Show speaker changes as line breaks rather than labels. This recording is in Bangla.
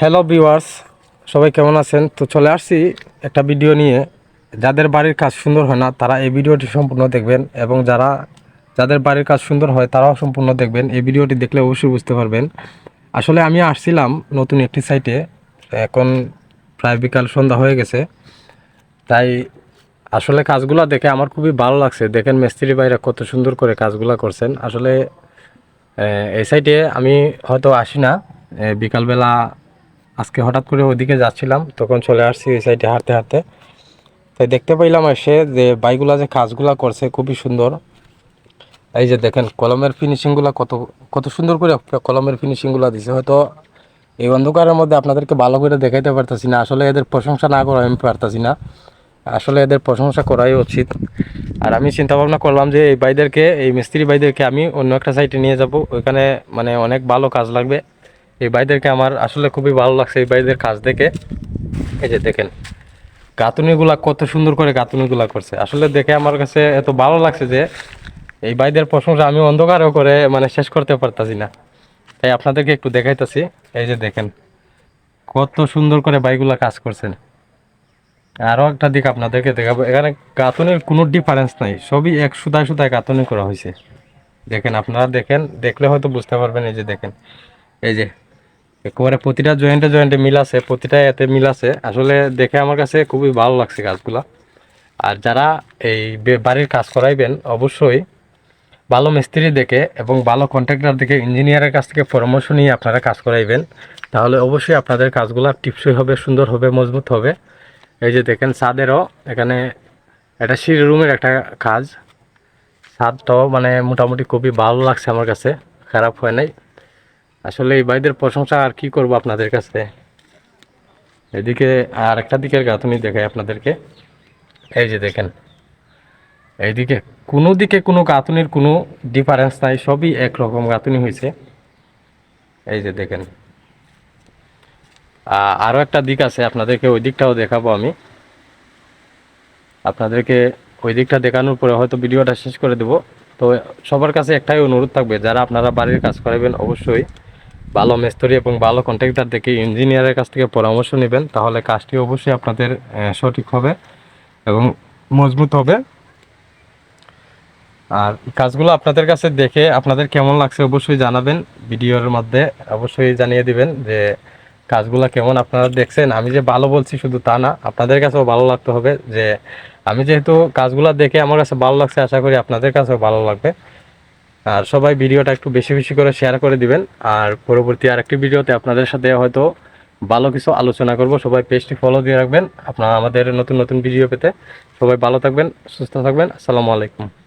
হ্যালো ভিউয়ার্স সবাই কেমন আছেন? তো চলে আসছি একটা ভিডিও নিয়ে। যাদের বাড়ির কাজ সুন্দর হয় না, তারা এই ভিডিওটি সম্পূর্ণ দেখবেন এবং যারা যাদের বাড়ির কাজ সুন্দর হয়, তারাও সম্পূর্ণ দেখবেন। এই ভিডিওটি দেখলে অবশ্যই বুঝতে পারবেন। আসলে আমি আসছিলাম নতুন একটি সাইটে এখন প্রায় বিকাল সন্ধ্যা হয়ে গেছে। তাই আসলে কাজগুলো দেখে আমার খুবই ভালো লাগছে। দেখেন মিস্ত্রি ভাইরা কত সুন্দর করে কাজগুলো করছেন। আসলে এই সাইটে আমি হয়তো আসি না। বিকালবেলা আজকে হঠাৎ করে ওইদিকে যাচ্ছিলাম, তখন চলে আসছি এই সাইডে হাঁটতে হাঁটতে। তাই দেখতে পাইলাম এসে যে বাইকগুলা যে কাজগুলা করছে খুবই সুন্দর। এই যে দেখেন, কলমের ফিনিশিংগুলো কত কত সুন্দর করে কলমের ফিনিশিংগুলো দিছে। হয়তো এই অন্ধকারের মধ্যে আপনাদেরকে ভালো করে দেখাইতে পারতাছি না, আসলে এদের প্রশংসা না করা আমি পারতাছি না। আসলে এদের প্রশংসা করাই উচিত। আর আমি চিন্তা ভাবনা করলাম যে এই বাইদেরকে এই মিস্ত্রি বাইদেরকে আমি অন্য একটা সাইটে নিয়ে যাব। ওইখানে মানে অনেক ভালো কাজ লাগবে। এই বাইদেরকে আমার আসলে খুবই ভালো লাগছে এই বাইদের কাজ দেখে। এই যে দেখেন, গাঁথুনিগুলা কত সুন্দর করে গাঁথুনিগুলা করছে। আসলে দেখে আমার কাছে এত ভালো লাগছে যে এই বাইদের প্রশংসা আমি অন্ধকারও করে মানে শেষ করতে পারতাছি না। তাই আপনাদেরকে একটু দেখাইতেছি, এই যে দেখেন, কত সুন্দর করে বাইগুলা কাজ করছেন। আরও একটা দিক আপনাদেরকে দেখাবো, এখানে গাঁথনির কোনো ডিফারেন্স নাই, সবই এক সুতায় সুতায় গাঁথনি করা হয়েছে। দেখেন, আপনারা দেখেন, দেখলে হয়তো বুঝতে পারবেন, এই যে দেখেন, এই যে একেবারে প্রতিটা জয়েন্টে জয়েন্টে মিল আছে, প্রতিটা এতে মিল আছে। আসলে দেখে আমার কাছে খুবই ভালো লাগছে কাজগুলা। আর যারা এই বাড়ির কাজ করাইবেন, অবশ্যই ভালো মিস্ত্রি দেখে এবং ভালো কন্ট্রাক্টর দেখে ইঞ্জিনিয়ারের কাছ থেকে পরামর্শ নিয়ে আপনারা কাজ করাইবেন। তাহলে অবশ্যই আপনাদের কাজগুলো টিপসই হবে, সুন্দর হবে, মজবুত হবে। এই যে দেখেন, ছাদেরও এখানে একটা সিঁড়ি রুমের একটা কাজ। ছাদটাও মানে মোটামুটি খুবই ভালো লাগছে আমার কাছে, খারাপ হয় নাই। আসলে এই ভাইদের প্রশংসা আর কি করব আপনাদের কাছে? এদিকে আর একটা দিকের গাঁথনি দেখাই আপনাদেরকে। এই যে দেখেন, এইদিকে কোনো দিকে কোনো গাঁথনির কোনো ডিফারেন্স নাই, সবই একরকম গাঁথনি হয়েছে। এই যে দেখেন আরও একটা দিক আছে, আপনাদেরকে ওই দিকটাও দেখাবো আমি। আপনাদেরকে ওই দিকটা দেখানোর পরে হয়তো ভিডিওটা শেষ করে দেব। তো সবার কাছে একটাই অনুরোধ থাকবে, যারা আপনারা বাড়ির কাজ করাবেন অবশ্যই ভালো মিস্ত্রি এবং ভালো কন্ট্রাক্টর থেকে ইঞ্জিনিয়ারের কাছ থেকে পরামর্শ নেবেন, তাহলে কাজটি অবশ্যই আপনাদের সঠিক হবে এবং মজবুত হবে। আর কাজগুলো আপনাদের কাছে দেখে আপনাদের কেমন লাগছে অবশ্যই জানাবেন ভিডিওর মধ্যে, অবশ্যই জানিয়ে দিবেন যে কাজগুলো কেমন আপনারা দেখছেন। আমি যে ভালো বলছি শুধু তা না, আপনাদের কাছেও ভালো লাগতে হবে যে আমি যেহেতু কাজগুলো দেখে আমার কাছে ভালো লাগছে, আশা করি আপনাদের কাছেও ভালো লাগবে। আর সবাই ভিডিওটা একটু বেশি বেশি করে শেয়ার করে দিবেন। আর পরবর্তী আর একটি ভিডিওতে আপনাদের সাথে হয়তো ভালো কিছু আলোচনা করব। সবাই পেজটি ফলো দিয়ে রাখবেন। আপনারা আমাদের নতুন নতুন ভিডিও পেতে সবাই ভালো থাকবেন, সুস্থ থাকবেন। আসসালামু আলাইকুম।